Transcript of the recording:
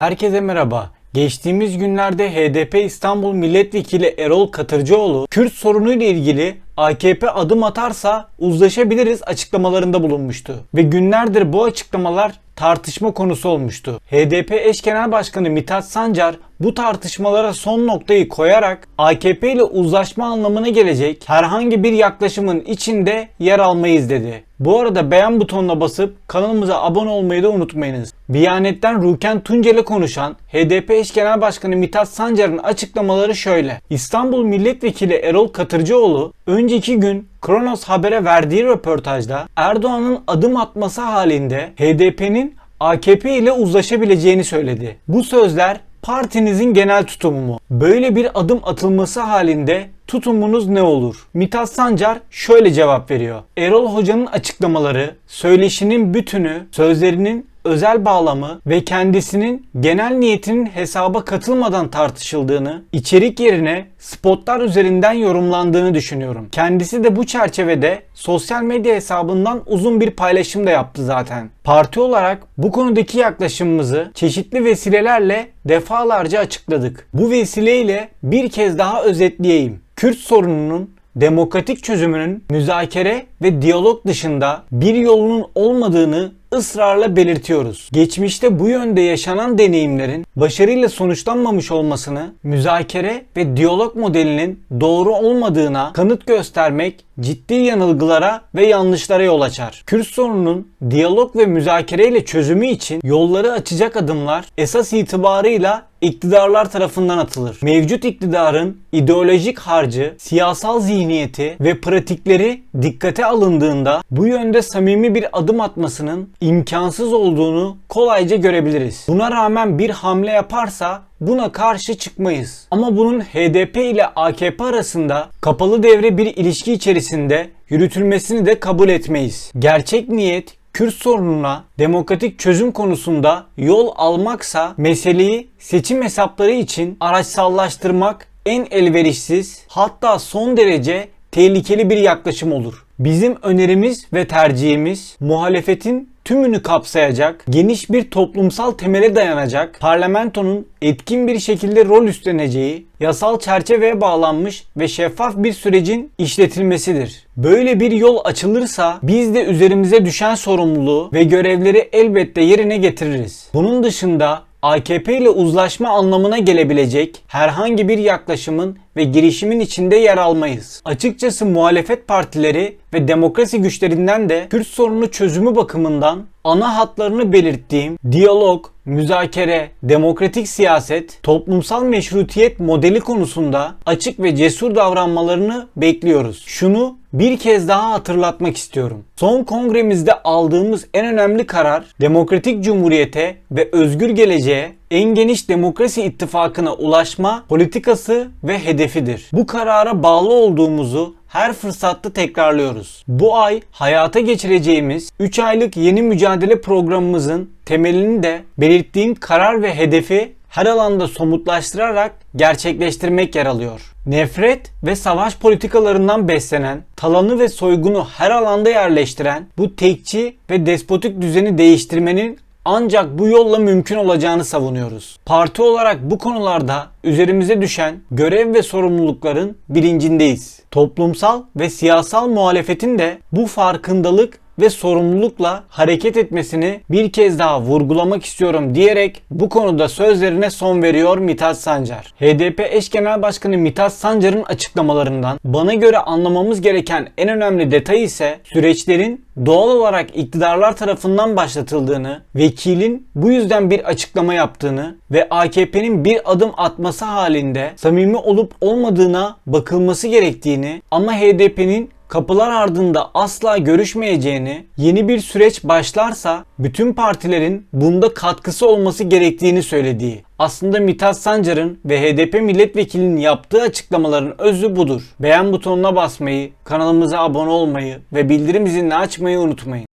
Herkese merhaba. Geçtiğimiz günlerde HDP İstanbul Milletvekili Erol Katırcıoğlu, Kürt sorunu ile ilgili AKP adım atarsa uzlaşabiliriz açıklamalarında bulunmuştu. Ve günlerdir bu açıklamalar tartışma konusu olmuştu. HDP eş genel başkanı Mithat Sancar bu tartışmalara son noktayı koyarak AKP ile uzlaşma anlamına gelecek herhangi bir yaklaşımın içinde yer almayız dedi. Bu arada beğen butonuna basıp kanalımıza abone olmayı da unutmayınız. Biyanet'ten Ruken Tuncel'e konuşan HDP eş genel başkanı Mithat Sancar'ın açıklamaları şöyle. İstanbul Milletvekili Erol Katırcıoğlu önceki gün Kronos Haber'e verdiği röportajda Erdoğan'ın adım atması halinde HDP'nin AKP ile uzlaşabileceğini söyledi. Bu sözler partinizin genel tutumu mu? Böyle bir adım atılması halinde tutumunuz ne olur? Mithat Sancar şöyle cevap veriyor. Erol Hoca'nın açıklamaları, söyleşinin bütünü, sözlerinin özel bağlamı ve kendisinin genel niyetinin hesaba katılmadan tartışıldığını, içerik yerine spotlar üzerinden yorumlandığını düşünüyorum. Kendisi de bu çerçevede sosyal medya hesabından uzun bir paylaşım da yaptı zaten. Parti olarak bu konudaki yaklaşımımızı çeşitli vesilelerle defalarca açıkladık. Bu vesileyle bir kez daha özetleyeyim. Kürt sorununun demokratik çözümünün müzakere ve diyalog dışında bir yolunun olmadığını ısrarla belirtiyoruz. Geçmişte bu yönde yaşanan deneyimlerin başarıyla sonuçlanmamış olmasını müzakere ve diyalog modelinin doğru olmadığına kanıt göstermek ciddi yanılgılara ve yanlışlara yol açar. Kürt sorununun diyalog ve müzakereyle çözümü için yolları açacak adımlar esas itibarıyla iktidarlar tarafından atılır. Mevcut iktidarın ideolojik harcı, siyasal zihniyeti ve pratikleri dikkate alındığında bu yönde samimi bir adım atmasının imkansız olduğunu kolayca görebiliriz. Buna rağmen bir hamle yaparsa buna karşı çıkmayız. Ama bunun HDP ile AKP arasında kapalı devre bir ilişki içerisinde yürütülmesini de kabul etmeyiz. Gerçek niyet Kürt sorununa demokratik çözüm konusunda yol almaksa meseleyi seçim hesapları için araçsallaştırmak en elverişsiz hatta son derece tehlikeli bir yaklaşım olur. Bizim önerimiz ve tercihimiz muhalefetin tümünü kapsayacak, geniş bir toplumsal temele dayanacak, parlamentonun etkin bir şekilde rol üstleneceği, yasal çerçeveye bağlanmış ve şeffaf bir sürecin işletilmesidir. Böyle bir yol açılırsa biz de üzerimize düşen sorumluluğu ve görevleri elbette yerine getiririz. Bunun dışında AKP ile uzlaşma anlamına gelebilecek herhangi bir yaklaşımın ve girişimin içinde yer almayız. Açıkçası muhalefet partileri ve demokrasi güçlerinden de Kürt sorunu çözümü bakımından ana hatlarını belirttiğim diyalog, müzakere, demokratik siyaset, toplumsal meşrutiyet modeli konusunda açık ve cesur davranmalarını bekliyoruz. Şunu bir kez daha hatırlatmak istiyorum. Son kongremizde aldığımız en önemli karar demokratik cumhuriyete ve özgür geleceğe en geniş demokrasi ittifakına ulaşma politikası ve hedefidir. Bu karara bağlı olduğumuzu her fırsatta tekrarlıyoruz. Bu ay hayata geçireceğimiz 3 aylık yeni mücadele programımızın temelini de belirttiğim karar ve hedefi her alanda somutlaştırarak gerçekleştirmek yer alıyor. Nefret ve savaş politikalarından beslenen, talanı ve soygunu her alanda yerleştiren bu tekçi ve despotik düzeni değiştirmenin ancak bu yolla mümkün olacağını savunuyoruz. Parti olarak bu konularda üzerimize düşen görev ve sorumlulukların bilincindeyiz. Toplumsal ve siyasal muhalefetin de bu farkındalık ve sorumlulukla hareket etmesini bir kez daha vurgulamak istiyorum diyerek bu konuda sözlerine son veriyor Mithat Sancar. HDP eş genel başkanı Mithat Sancar'ın açıklamalarından bana göre anlamamız gereken en önemli detay ise süreçlerin doğal olarak iktidarlar tarafından başlatıldığını, vekilin bu yüzden bir açıklama yaptığını ve AKP'nin bir adım atması halinde samimi olup olmadığına bakılması gerektiğini ama HDP'nin kapılar ardında asla görüşmeyeceğini, yeni bir süreç başlarsa bütün partilerin bunda katkısı olması gerektiğini söylediği. Aslında Mithat Sancar'ın ve HDP milletvekilinin yaptığı açıklamaların özü budur. Beğen butonuna basmayı, kanalımıza abone olmayı ve bildirim zilini açmayı unutmayın.